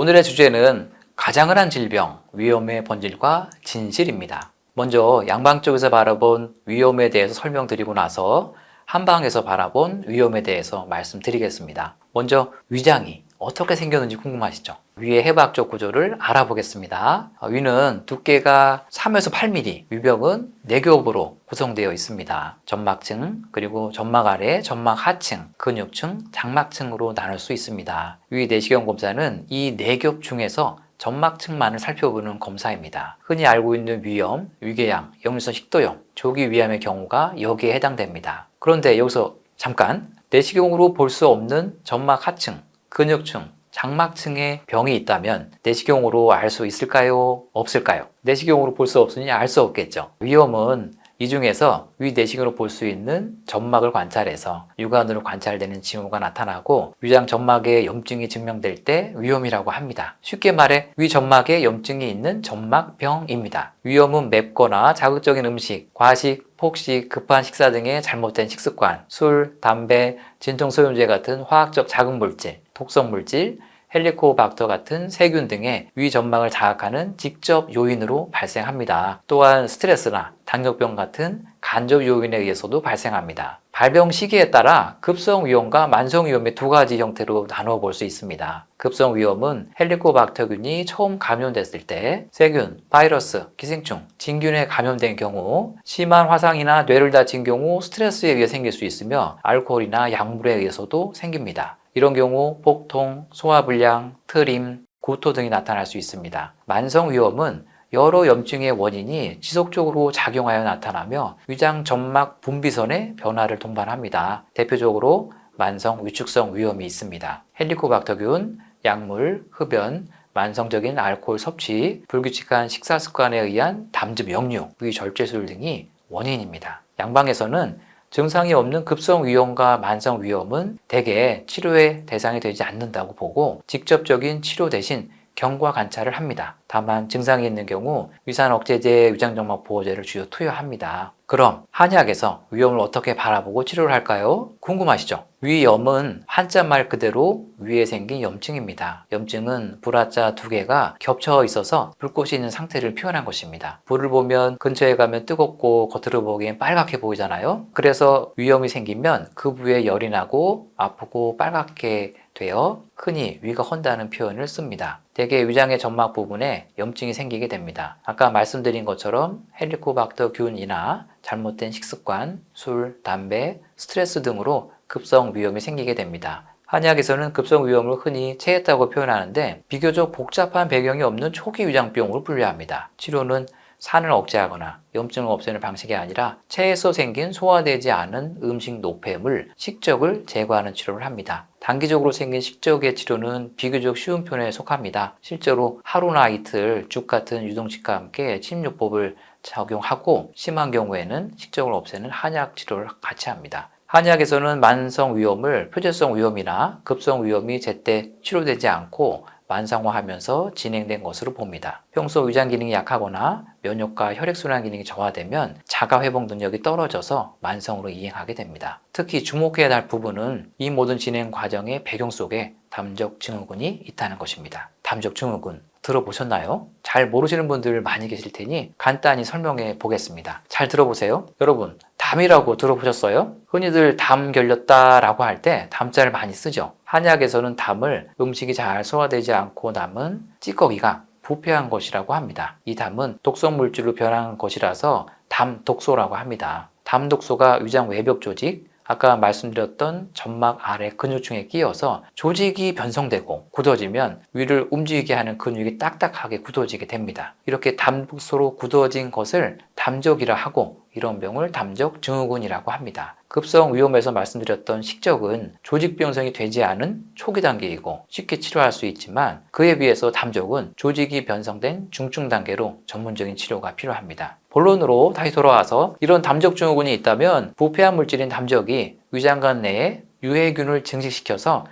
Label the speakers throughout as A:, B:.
A: 오늘의 주제는 가장 흔한 질병, 위험의 본질과 진실입니다. 먼저 양방 쪽에서 바라본 위험에 대해서 설명드리고 나서 한방에서 바라본 위험에 대해서 말씀드리겠습니다. 먼저 위장이 어떻게 생겼는지 궁금하시죠? 위의 해부학적 구조를 알아보겠습니다. 어, 위는 두께가 3에서 8mm, 위벽은 4겹으로 구성되어 있습니다. 점막층, 그리고 점막 아래, 점막 하층, 근육층, 장막층으로 나눌 수 있습니다. 위 내시경 검사는 이 4겹 중에서 점막층만을 살펴보는 검사입니다. 흔히 알고 있는 위염, 위궤양, 역류성 식도염, 조기 위암의 경우가 여기에 해당됩니다. 그런데 여기서 잠깐 내시경으로 볼 수 없는 점막 하층, 근육층, 장막층에 병이 있다면 내시경으로 알 수 있을까요? 없을까요? 내시경으로 볼 수 없으니 알 수 없겠죠. 위험은 이 중에서 위 내시경으로 볼 수 있는 점막을 관찰해서 육안으로 관찰되는 징후가 나타나고 위장 점막에 염증이 증명될 때 위험이라고 합니다. 쉽게 말해 위 점막에 염증이 있는 점막병입니다. 위험은 맵거나 자극적인 음식, 과식, 폭식, 급한 식사 등의 잘못된 식습관, 술, 담배, 진통소염제 같은 화학적 자극 물질, 독성 물질, 헬리코박터 같은 세균 등의 위 점막을 자극하는 직접 요인으로 발생합니다. 또한 스트레스나 당뇨병 같은 간접 요인에 의해서도 발생합니다. 발병 시기에 따라 급성 위험과 만성 위험의 두 가지 형태로 나누어 볼수 있습니다. 급성 위험은 헬리코박터균이 처음 감염됐을 때 세균, 바이러스, 기생충, 진균에 감염된 경우 심한 화상이나 뇌를 다친 경우 스트레스에 의해 생길 수 있으며 알코올이나 약물에 의해서도 생깁니다. 이런 경우 복통, 소화불량, 트림, 구토 등이 나타날 수 있습니다. 만성 위염은 여러 염증의 원인이 지속적으로 작용하여 나타나며 위장 점막 분비선의 변화를 동반합니다. 대표적으로 만성 위축성 위염이 있습니다. 헬리코박터균, 약물, 흡연, 만성적인 알코올 섭취, 불규칙한 식사 습관에 의한 담즙 역류, 위 절제술 등이 원인입니다. 양방에서는 증상이 없는 급성 위염과 만성 위염은 대개 치료의 대상이 되지 않는다고 보고 직접적인 치료 대신 경과 관찰을 합니다. 다만 증상이 있는 경우 위산 억제제, 위장점막 보호제를 주요 투여합니다. 그럼 한의학에서 위염을 어떻게 바라보고 치료를 할까요? 궁금하시죠? 위염은 한자 말 그대로 위에 생긴 염증입니다. 염증은 불화자 두 개가 겹쳐 있어서 불꽃이 있는 상태를 표현한 것입니다. 불을 보면 근처에 가면 뜨겁고 겉으로 보기엔 빨갛게 보이잖아요. 그래서 위염이 생기면 그 부위에 열이 나고 아프고 빨갛게 되어 흔히 위가 헌다는 표현을 씁니다. 대개 위장의 점막 부분에 염증이 생기게 됩니다. 아까 말씀드린 것처럼 헬리코박터 균이나 잘못된 식습관, 술, 담배, 스트레스 등으로 급성 위염이 생기게 됩니다. 한의학에서는 급성 위염을 흔히 체했다고 표현하는데 비교적 복잡한 배경이 없는 초기 위장병으로 분류합니다. 치료는 산을 억제하거나 염증을 없애는 방식이 아니라 체에서 생긴 소화되지 않은 음식 노폐물, 식적을 제거하는 치료를 합니다. 단기적으로 생긴 식적의 치료는 비교적 쉬운 편에 속합니다. 실제로 하루나 이틀 죽 같은 유동식과 함께 침류법을 적용하고 심한 경우에는 식적을 없애는 한약 치료를 같이 합니다. 한의학에서는 만성 위염을 표재성 위염이나 급성 위염이 제때 치료되지 않고 만성화하면서 진행된 것으로 봅니다. 평소 위장 기능이 약하거나 면역과 혈액순환 기능이 저하되면 자가 회복 능력이 떨어져서 만성으로 이행하게 됩니다. 특히 주목해야 할 부분은 이 모든 진행 과정의 배경 속에 담적 증후군이 있다는 것입니다. 담적 증후군 들어보셨나요? 잘 모르시는 분들 많이 계실 테니 간단히 설명해 보겠습니다. 잘 들어보세요. 여러분, 담이라고 들어보셨어요? 흔히들 담 결렸다라고 할 때 담자를 많이 쓰죠. 한약에서는 담을 음식이 잘 소화되지 않고 남은 찌꺼기가 부패한 것이라고 합니다. 이 담은 독성 물질로 변한 것이라서 담 독소라고 합니다. 담 독소가 위장 외벽 조직, 아까 말씀드렸던 점막 아래 근육층에 끼어서 조직이 변성되고 굳어지면 위를 움직이게 하는 근육이 딱딱하게 굳어지게 됩니다. 이렇게 담독소로 굳어진 것을 담적이라 하고 이런 병을 담적 증후군이라고 합니다. 급성 위험에서 말씀드렸던 식적은 조직 변성이 되지 않은 초기 단계이고 쉽게 치료할 수 있지만 그에 비해서 담적은 조직이 변성된 중증 단계로 전문적인 치료가 필요합니다. 본론으로 다시 돌아와서 이런 담적 증후군이 있다면 부패한 물질인 담적이 위장관 내에 유해균을 증식시켜서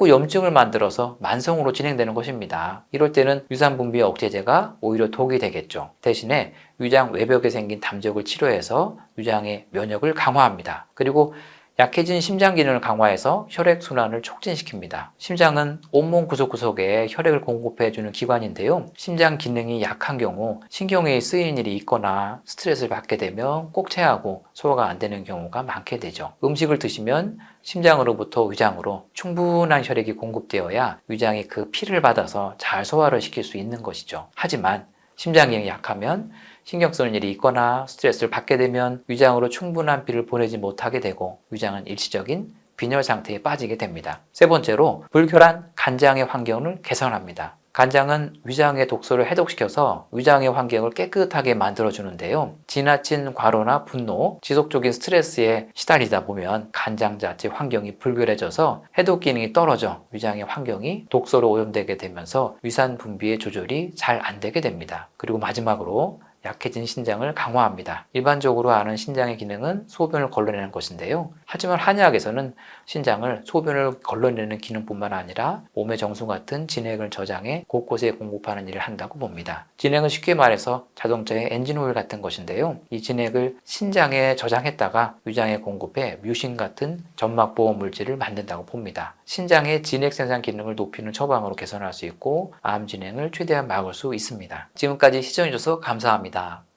A: 자꾸 염증을 만들어서 만성으로 진행되는 것입니다. 이럴 때는 유산 분비 억제제가 오히려 독이 되겠죠. 대신에 위장 외벽에 생긴 담적을 치료해서 위장의 면역을 강화합니다. 그리고 약해진 심장 기능을 강화해서 혈액 순환을 촉진시킵니다. 심장은 온몸 구석구석에 혈액을 공급해주는 기관인데요. 심장 기능이 약한 경우 신경이 쓰이는 일이 있거나 스트레스를 받게 되면 꼭 체하고 소화가 안 되는 경우가 많게 되죠. 음식을 드시면 심장으로부터 위장으로 충분한 혈액이 공급되어야 위장이 그 피를 받아서 잘 소화를 시킬 수 있는 것이죠. 하지만 심장 기능이 약하면 신경 쓰는 일이 있거나 스트레스를 받게 되면 위장으로 충분한 피를 보내지 못하게 되고 위장은 일시적인 빈혈 상태에 빠지게 됩니다. 세 번째로 불결한 간장의 환경을 개선합니다. 간장은 위장의 독소를 해독시켜서 위장의 환경을 깨끗하게 만들어주는데요. 지나친 과로나 분노, 지속적인 스트레스에 시달리다 보면 간장 자체 환경이 불결해져서 해독 기능이 떨어져 위장의 환경이 독소로 오염되게 되면서 위산 분비의 조절이 잘 안 되게 됩니다. 그리고 마지막으로 약해진 신장을 강화합니다. 일반적으로 아는 신장의 기능은 소변을 걸러내는 것인데요. 하지만 한의학에서는 신장을 소변을 걸러내는 기능뿐만 아니라 몸의 정수 같은 진액을 저장해 곳곳에 공급하는 일을 한다고 봅니다. 진액은 쉽게 말해서 자동차의 엔진오일 같은 것인데요. 이 진액을 신장에 저장했다가 위장에 공급해 뮤신 같은 점막 보호 물질을 만든다고 봅니다. 신장의 진액 생산 기능을 높이는 처방으로 개선할 수 있고 암 진행을 최대한 막을 수 있습니다. 지금까지 시청해주셔서 감사 합니다.